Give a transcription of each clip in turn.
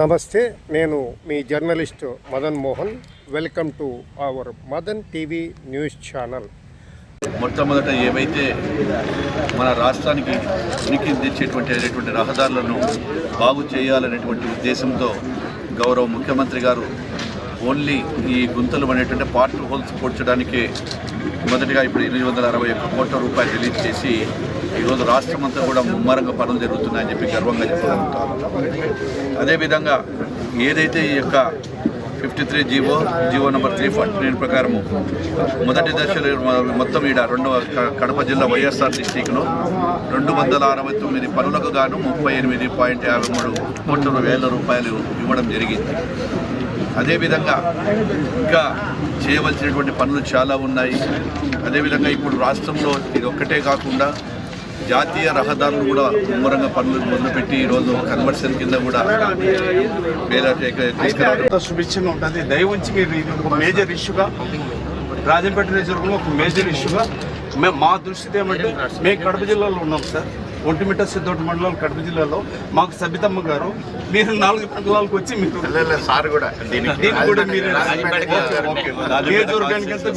నమస్తే నేను మీ journalist Madan Mohan. Welcome to our Madan TV news channel. మొట్టమొదట ఏవైతే మన రాష్ట్రానికి ఉనికి తెచ్చేటువంటి అనేటువంటి రహదారులను బాగు చేయాలనేటువంటి ఉద్దేశంతో గౌరవ ముఖ్యమంత్రి గారు ఓన్లీ ఈ గుంతలు అనేటువంటి పార్ట్ హోల్స్ పూడ్చడానికి మొదటిగా ఇప్పుడు ఎనిమిది వందల అరవై ఒక్క కోట్ల రూపాయలు రిలీజ్ చేసి ఈరోజు రాష్ట్రం అంతా కూడా ముమ్మరంగా పనులు జరుగుతున్నాయని చెప్పి గర్వంగా చెప్పగలుగుతాం అదేవిధంగా ఏదైతే ఈ యొక్క fifty three GO GO number three forty nine ప్రకారము మొదటి దశలో మొత్తం ఈడ రెండు క- కడప జిల్లా వైఎస్ఆర్ డిస్టిక్లో రెండు వందల అరవై తొమ్మిది పనులకు గాను ముప్పై ఎనిమిది పాయింట్ యాభై మూడు కోట్ల వేల రూపాయలు ఇవ్వడం జరిగింది. అదేవిధంగా ఇంకా చేయవలసినటువంటి పనులు చాలా ఉన్నాయి. అదేవిధంగా ఇప్పుడు రాష్ట్రంలో ఇది ఒక్కటే కాకుండా జాతీయ రహదారులు కూడా ముమ్మరంగా పనులు మొదలుపెట్టి ఈరోజు కన్వర్షన్ కింద కూడా శుభిచ్చంగా ఉంటుంది. దయ ఉంచి మీరు ఇది ఒక మేజర్ ఇష్యూగా రాజంపేట నియోజకవర్గంలో ఒక మేజర్ ఇష్యూగా మేము మా దృష్టి ఏమంటే మేము కడప జిల్లాలో ఉన్నాం సార్. ఒంటిమిట్ట సిద్ధోటి మండలం కడప జిల్లాలో మాకు సబితమ్మ గారు మీరు నాలుగు మండలాలకు వచ్చి మీరు సార్ కూడా దీనికి కూడా మీరు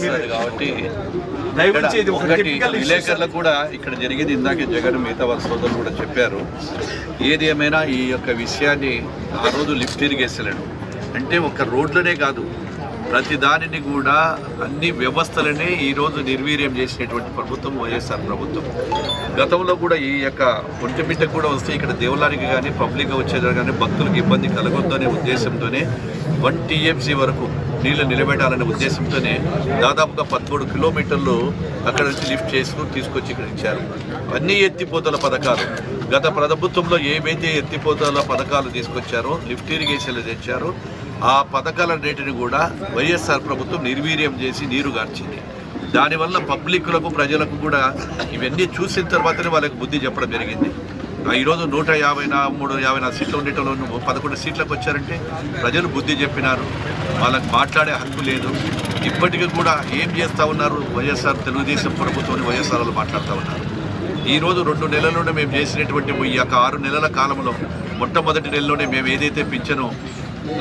మీరు. విలేకరులకు కూడా ఇక్కడ జరిగింది. ఇందాకే జగన్ మిగతా వాళ్ళ సోదరులు కూడా చెప్పారు. ఏది ఏమైనా ఈ యొక్క విషయాన్ని ఆ రోజు లిఫ్ట్ ఇరిగేసలేడు అంటే ఒక రోడ్లనే కాదు. ప్రతి దానిని కూడా అన్ని వ్యవస్థలనే ఈరోజు నిర్వీర్యం చేసినటువంటి ప్రభుత్వం వైఎస్ఆర్ ప్రభుత్వం. గతంలో కూడా ఈ యొక్క ఒంటిమిట్ట కూడా వస్తే ఇక్కడ దేవాలయానికి కానీ పబ్లిక్గా వచ్చేది కానీ భక్తులకు ఇబ్బంది కలగొద్దు అనే ఉద్దేశంతోనే వన్ టీఎంసీ వరకు నీళ్ళు నిలబెట్టాలనే ఉద్దేశంతోనే దాదాపుగా పదమూడు కిలోమీటర్లు అక్కడ నుంచి లిఫ్ట్ చేసుకుని తీసుకొచ్చి ఇక్కడ ఇచ్చారు. అన్ని ఎత్తిపోతల పథకాలు. గత ప్రభుత్వంలో ఏవైతే ఎత్తిపోతల పథకాలు తీసుకొచ్చారో లిఫ్ట్ ఇరిగేషన్లు తెచ్చారో ఆ పథకాలన్నిటిని కూడా వైఎస్ఆర్ ప్రభుత్వం నిర్వీర్యం చేసి నీరు గార్చింది. దానివల్ల పబ్లిక్లకు ప్రజలకు కూడా ఇవన్నీ చూసిన తర్వాతనే వాళ్ళకి బుద్ధి చెప్పడం జరిగింది. ఈరోజు నూట యాభై నా మూడు యాభై నాలుగు సీట్లు ఉండేటోళ్ళు పదకొండు సీట్లకు వచ్చారంటే ప్రజలు బుద్ధి చెప్పినారు. వాళ్ళకి మాట్లాడే హక్కు లేదు. ఇప్పటికీ కూడా ఏం చేస్తూ ఉన్నారు వైఎస్ఆర్ తెలుగుదేశం ప్రభుత్వం వైఎస్ఆర్ వాళ్ళు మాట్లాడుతూ ఉన్నారు. ఈరోజు రెండు నెలల్లోనే మేము చేసినటువంటి ఈ యొక్క ఆరు నెలల కాలంలో మొట్టమొదటి నెలలోనే మేము ఏదైతే పింఛను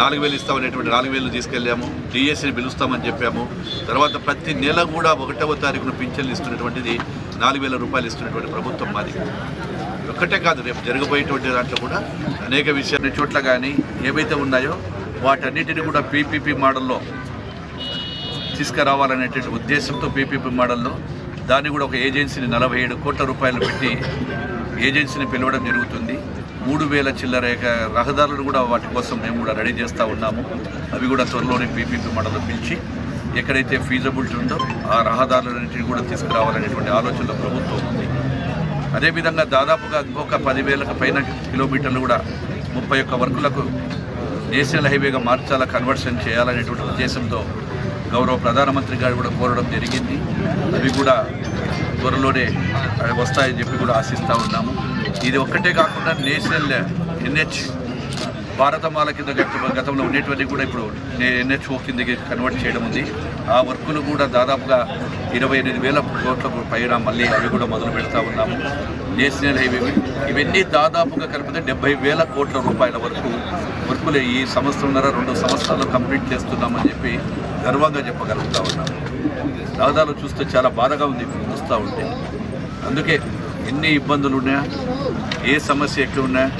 నాలుగు వేలు ఇస్తామనేటువంటి నాలుగు వేలు తీసుకెళ్ళాము డిఎస్సిని పిలుస్తామని చెప్పాము. తర్వాత ప్రతి నెల కూడా ఒకటవ తారీఖున పింఛన్లు ఇస్తున్నటువంటిది నాలుగు వేల రూపాయలు ఇస్తున్నటువంటి ప్రభుత్వం మాది. ఒక్కటే కాదు రేపు జరగబోయేటువంటి దాంట్లో కూడా అనేక విషయాలు చోట్ల కానీ ఏవైతే ఉన్నాయో వాటన్నిటిని కూడా పీపీపీ మోడల్లో తీసుకురావాలనేటువంటి ఉద్దేశంతో పీపీపీ మోడల్లో దాన్ని కూడా ఒక ఏజెన్సీని నలభై ఏడు కోట్ల రూపాయలు పెట్టి ఏజెన్సీని పిలవడం జరుగుతుంది. మూడు వేల చిల్లర రహదారులు రహదారులను కూడా వాటి కోసం మేము కూడా రెడీ చేస్తూ ఉన్నాము. అవి కూడా త్వరలోనే పీపీపీ మండలం పిలిచి ఎక్కడైతే ఫీజబిలిటీ ఉందో ఆ రహదారులన్నింటినీ కూడా తీసుకురావాలనేటువంటి ఆలోచనలో ప్రభుత్వం ఉంది. అదేవిధంగా దాదాపుగా ఇంకొక పదివేలకు పైన కిలోమీటర్లు కూడా ముప్పై ఒక్క వర్కులకు నేషనల్ హైవేగా మార్చాలా కన్వర్షన్ చేయాలనేటువంటి ఉద్దేశంతో గౌరవ ప్రధానమంత్రి గారు కూడా కోరడం జరిగింది. అవి కూడా త్వరలోనే వస్తాయని చెప్పి కూడా ఆశిస్తూ ఉన్నాము. ఇది ఒక్కటే కాకుండా నేషనల్ ఎన్హెచ్ భారతమాల కింద గత- గతంలో ఉండేటువంటి కూడా ఇప్పుడు ఎన్హెచ్ఓ కిందకి కన్వర్ట్ చేయడం ఉంది. ఆ వర్కులు కూడా దాదాపుగా ఇరవై ఎనిమిది వేల కోట్లకు పైన మళ్ళీ అవి కూడా మొదలు పెడతా ఉన్నాము. నేషనల్ హైవే ఇవన్నీ దాదాపుగా కలిపితే డెబ్బై వేల కోట్ల రూపాయల వరకు వర్కులు ఈ సంవత్సరంన్నర రెండు సంవత్సరాలు కంప్లీట్ చేస్తున్నామని చెప్పి గర్వంగా చెప్పగలుగుతా ఉన్నాము. దాదాపు చూస్తే చాలా బాధగా ఉంది చూస్తూ ఉంటే. అందుకే ఎన్ని ఇబ్బందులు ఉన్నాయా ఏ సమస్య ఎక్కడ ఉన్నాయా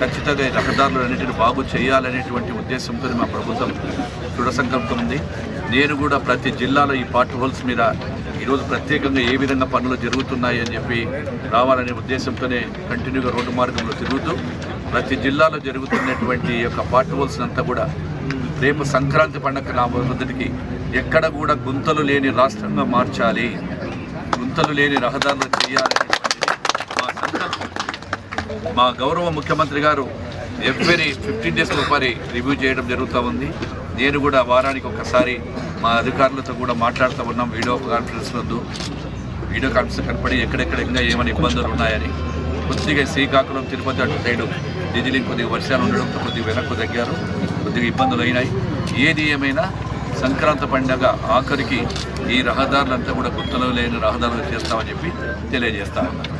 ఖచ్చితంగా ఈ రహదారులు అన్నింటిని బాగు చేయాలనేటువంటి ఉద్దేశంతో మా ప్రభుత్వం దృఢ సంకల్పం ఉంది. నేను కూడా ప్రతి జిల్లాలో ఈ పార్ట్ హోల్స్ మీద ఈరోజు ప్రత్యేకంగా ఏ విధంగా పనులు జరుగుతున్నాయి అని చెప్పి రావాలనే ఉద్దేశంతోనే కంటిన్యూగా రోడ్డు మార్గంలో తిరుగుతూ ప్రతి జిల్లాలో జరుగుతున్నటువంటి ఈ యొక్క పార్ట్ హోల్స్ అంతా కూడా రేపు సంక్రాంతి పండుగ నా మొదటికి ఎక్కడ కూడా గుంతలు లేని రాష్ట్రంగా మార్చాలి. గుంతలు లేని రహదారులు చేయాలి. మా గౌరవ ముఖ్యమంత్రి గారు ఎవ్రీ ఫిఫ్టీన్ డేస్ ఒకసారి రివ్యూ చేయడం జరుగుతూ ఉంది. నేను కూడా వారానికి ఒకసారి మా అధికారులతో కూడా మాట్లాడుతూ ఉన్నాం. వీడియో కాన్ఫరెన్స్ నందు. వీడియో కాన్ఫరెన్స్ కనపడి ఎక్కడెక్కడ ఇంకా ఏమైనా ఇబ్బందులు ఉన్నాయని. కొద్దిగా శ్రీకాకుళం తిరుపతి అటు సైడు ఢిల్లీ కొద్దిగా వర్షాలు ఉండడంతో కొద్దిగా వెనక్కు తగ్గారు. కొద్దిగా ఇబ్బందులు అయినాయి. ఏది ఏమైనా సంక్రాంతి పండగ ఆఖరికి ఈ రహదారులంతా కూడా గుర్తులో లేని రహదారులు చేస్తామని చెప్పి తెలియజేస్తా ఉన్నాను.